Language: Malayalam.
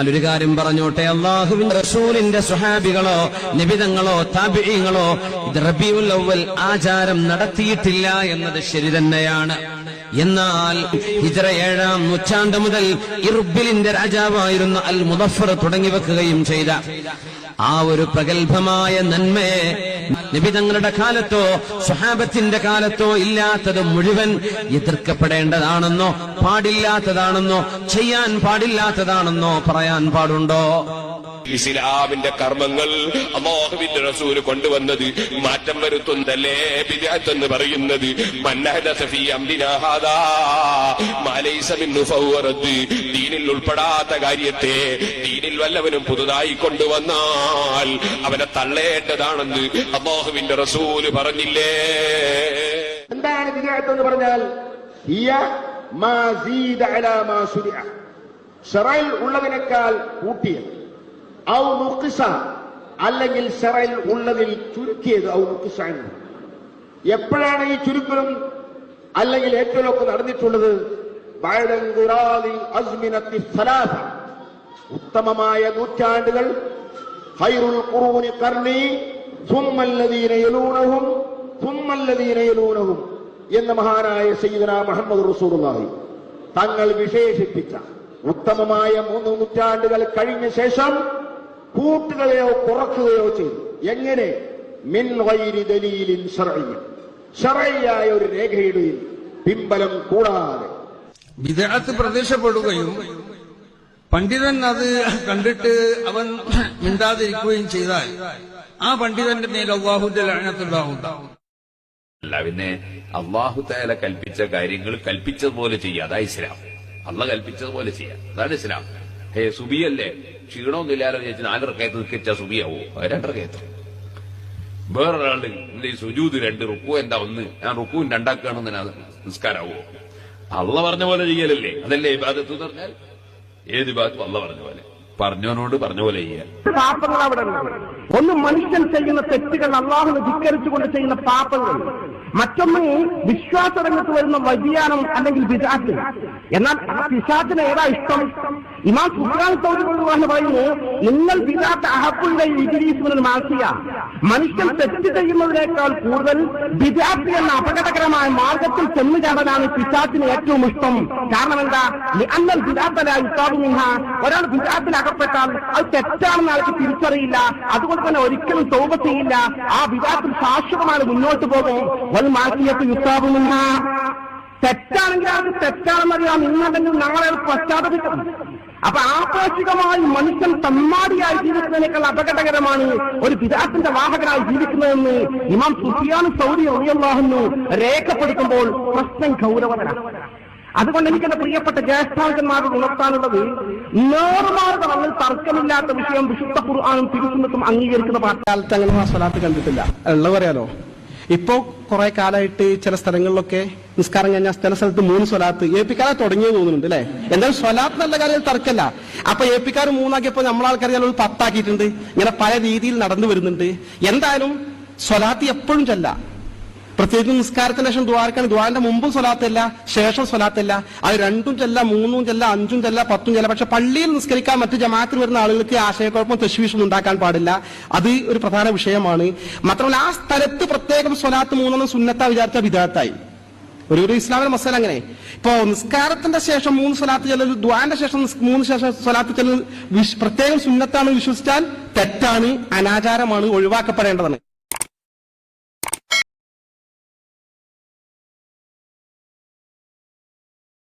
ഒരു കാര്യം പറഞ്ഞോട്ടെ. അള്ളാഹുവിന്റെ റസൂലിന്റെ സുഹാബികളോ നിബിതങ്ങളോ താപിഴങ്ങളോ ഇത് റബിയുൽ അവൽ ആചാരം നടത്തിയിട്ടില്ല എന്നത് ശരി തന്നെയാണ്. എന്നാൽ ഹിജറ ഏഴാം നൂറ്റാണ്ട് മുതൽ ഇർബിലിന്റെ രാജാവായിരുന്ന അൽ മുദഫർ തുടങ്ങി വെക്കുകയും ചെയ്ത ആ ഒരു പ്രഗത്ഭമായ നന്മയെ നിബിതങ്ങളുടെ കാലത്തോ സ്വഹാബത്തിന്റെ കാലത്തോ ഇല്ലാത്തത് മുഴുവൻ എതിർക്കപ്പെടേണ്ടതാണെന്നോ പാടില്ലാത്തതാണെന്നോ ചെയ്യാൻ പാടില്ലാത്തതാണെന്നോ പറയാൻ പാടുണ്ടോ? ഇസ്ലാമിന്റെ കർമ്മങ്ങൾ അമോഹവിന്റെ റസൂൽ കൊണ്ടുവന്നത് മാറ്റം വരുത്തുന്നല്ലേ ബിദഅത്ത് എന്ന് പറയുന്നത്. ദീനിൽ ഉൾപ്പെടാത്ത കാര്യത്തെ ദീനിൽ വല്ലവനും പുതുതായി കൊണ്ടുവന്നാൽ അവനെ തള്ളേണ്ടതാണെന്ന് അമോഹവിന്റെ റസൂൽ പറഞ്ഞില്ലേ എന്താണ് വിദഗ്ധ എന്ന് പറഞ്ഞാൽ. ഷറയിൽ ഉള്ളതിനേക്കാൾ കൂട്ടിയത് ഔ നുഖിസ അല്ലെങ്കിൽ ഷറയിൽ ഉള്ളതിൽ ചുരുക്കിയത് ഔ നുക്കിസ എന്ന്. എപ്പോഴാണ് ഈ ചുരുക്കലും അല്ലെങ്കിൽ ഏറ്റവും ഒക്കെ നടന്നിട്ടുള്ളത്. ഉത്തമമായ നൂറ്റാണ്ടുകൾ ഹൈറുൽ ഖുറൂനി കർണി സുമ്മല്ലദീന യലൂനഹും സുമ്മല്ലദീന യലൂനഹും എന്ന മഹാനായ സയ്യിദന മുഹമ്മദ് റസൂലുള്ളാഹി തങ്ങൾ വിശേഷിപ്പിച്ച ഉത്തമമായ മൂന്ന് നൂറ്റാണ്ടുകൾ കഴിഞ്ഞ ശേഷം കൂട്ടുകയോ കുറക്കുകയോ ചെയ്തു. എങ്ങനെ? മിൻ വൈരി ദലീലിൻ ശറയ്യായ ഒരു രേഖയുടെ പിമ്പലം കൂടാതെ. വിദഗ്ധത്ത് പ്രത്യക്ഷപ്പെടുകയും പണ്ഡിതൻ അത് കണ്ടിട്ട് അവൻ മിണ്ടാതിരിക്കുകയും ചെയ്താൽ ആ പണ്ഡിതന്റെ മേൽ അള്ളാഹുന്റെ അല്ല പിന്നെ അള്ളാഹു തആല കൽപ്പിച്ച കാര്യങ്ങൾ കൽപ്പിച്ചതുപോലെ ചെയ്യുക അതാ ഇസ്ലാം. അള്ള കൽപ്പിച്ചതുപോലെ ചെയ്യാം. അതാണ് ഇസ്ലാം. ഹേ സുബിയല്ലേ? ക്ഷീണമൊന്നുമില്ലാലോ ചേച്ചി നാലിറക്കയത്ത് നിൽക്കിച്ച സുബിയാവോ? രണ്ടറക്കയത്ത് വേറൊരാൾ എന്റെ ഈ സുജൂത് രണ്ട് റുക്കു എന്താ ഒന്ന്. ഞാൻ റുക്കുവും രണ്ടാക്കുകയാണെന്ന് ഞാൻ നിസ്കാരാവോ? അള്ള പറഞ്ഞ പോലെ ചെയ്യലല്ലേ? അതല്ലേ ഇബാദത്ത് എന്ന് പറഞ്ഞാൽ? ഏത് ഇബാദത്തും അള്ള പറഞ്ഞ പോലെ. പറഞ്ഞവനോട് പറഞ്ഞ പോലെ ചെയ്യാൻ. പാപങ്ങൾ അവിടെ ഒന്ന് മനുഷ്യൻ ചെയ്യുന്ന തെറ്റുകൾ അള്ളാഹുനെ ധിക്കരിച്ചുകൊണ്ട് ചെയ്യുന്ന പാപങ്ങൾ. മറ്റൊന്ന് വിശ്വാസ രംഗത്ത് വരുന്ന വ്യതിയാനം അല്ലെങ്കിൽ പിശാച്ച് എന്നാൽ ആ പിശാച്ചിന് ഏതാ ഇഷ്ടം? ഇമാം സുഹാൻ തോന്നുന്നു പറയുന്നു നിങ്ങൾ പിതാത്ത അഹപ്പുള്ള ഇഗിരീസുവിന് മാസിയ മനുഷ്യൻ തെറ്റ് ചെയ്യുന്നതിനേക്കാൾ കൂടുതൽ വിജാത്ത് എന്ന അപകടകരമായ മാർഗത്തിൽ ചെന്നു ചാടാനാണ് പിശാച്ചിന് ഏറ്റവും ഇഷ്ടം. കാരണം എന്താ? അന്നൽ പിതാത്തലായി യുത്താവുമില്ല ഒരാൾ പിതാത്തിൽ അകപ്പെട്ടാൽ അത് തെറ്റാണെന്ന് ആൾക്ക് തിരിച്ചറിയില്ല. അതുകൊണ്ട് തന്നെ ഒരിക്കലും തോപ ചെയ്യില്ല. ആ വിദാത്തിൽ ശാശ്വതമായി മുന്നോട്ട് പോകും. വൽ മാസിയത്ത് തെറ്റാണെങ്കിൽ അത് തെറ്റാണെന്നറിയാം ഇന്നുണ്ടെങ്കിൽ നാളെ അത് അപ്പൊ ആപേക്ഷികമായി മനുഷ്യൻ തന്മാടിയായി ജീവിക്കുന്നതിനേക്കാൾ അപകടകരമാണ് ഒരു പിതാത്തിന്റെ വാഹകനായി ജീവിക്കുന്നതെന്ന് ഇമാം സുഫിയാൻ സൗദി ഒഴിയുന്നു രേഖപ്പെടുത്തുമ്പോൾ പ്രശ്നം ഗൗരവതരാണ് അതുകൊണ്ട് എനിക്ക് എന്റെ പ്രിയപ്പെട്ട ജ്യേഷ്ഠാങ്കന്മാരോട് ഉണർത്താനുള്ളത് നേർമാർഗം അതിൽ തർക്കമില്ലാത്ത വിഷയം വിശുദ്ധ ഖുർആാനും തിരുസുന്നത്തും അംഗീകരിക്കുന്ന അങ്ങനെ ആ സ്വലാത്ത് കണ്ടിട്ടില്ല. ഉള്ള പറയാലോ ഇപ്പോ കുറെ കാലമായിട്ട് ചില സ്ഥലങ്ങളിലൊക്കെ നിസ്കാരം കഴിഞ്ഞാൽ ചില സ്ഥലത്ത് മൂന്ന് സ്വലാത്ത് ഏപ്പിക്കാരെ തുടങ്ങിയത് തോന്നുന്നുണ്ട് അല്ലെ? എന്തായാലും സ്വലാത്ത് നല്ല കാര്യം തർക്കല്ല. അപ്പൊ ഏപ്പിക്കാർ മൂന്നാക്കിയപ്പോ നമ്മളാൾക്കാർ ചിലപ്പോൾ പത്താക്കിയിട്ടുണ്ട് ഇങ്ങനെ പല രീതിയിൽ നടന്നു വരുന്നുണ്ട്. എന്തായാലും സ്വലാത്ത് എപ്പോഴും ചെല്ല. പ്രത്യേകിച്ച് നിസ്കാരത്തിന് ശേഷം ദ്വാരക്കാണ്. ദ്വാരന്റെ മുമ്പും സ്വലാത്തല്ല ശേഷം സ്വലാത്തല്ല. അത് രണ്ടും ചെല്ല മൂന്നും ചെല്ല അഞ്ചും ചെല്ല പത്തും ചെല്ല. പക്ഷെ പള്ളിയിൽ നിസ്കരിക്കാൻ മറ്റു ജമാത്തിൽ വരുന്ന ആളുകൾക്ക് ആശയക്കുഴപ്പം തെശ്വീഷൊന്നും ഉണ്ടാക്കാൻ പാടില്ല. അത് ഒരു പ്രധാന വിഷയമാണ്. മാത്രമല്ല ആ സ്ഥലത്ത് പ്രത്യേകം സ്വലാത്ത് മൂന്നെണ്ണം സുന്നത്ത വിചാരിച്ച വിധാത്തായി ഒരു ഒരു ഇസ്ലാമിന്റെ മസാല അങ്ങനെ. ഇപ്പോ നിസ്കാരത്തിന്റെ ശേഷം മൂന്ന് സ്വലാത്ത് ചെല്ലൽ ദ്വാന്റെ ശേഷം മൂന്ന് ശേഷം സ്വലാത്ത് ചെല്ലൽ പ്രത്യേകം സുന്നത്താണ് വിശ്വസിച്ചാൽ തെറ്റാണ് അനാചാരമാണ് ഒഴിവാക്കപ്പെടേണ്ടതാണ്.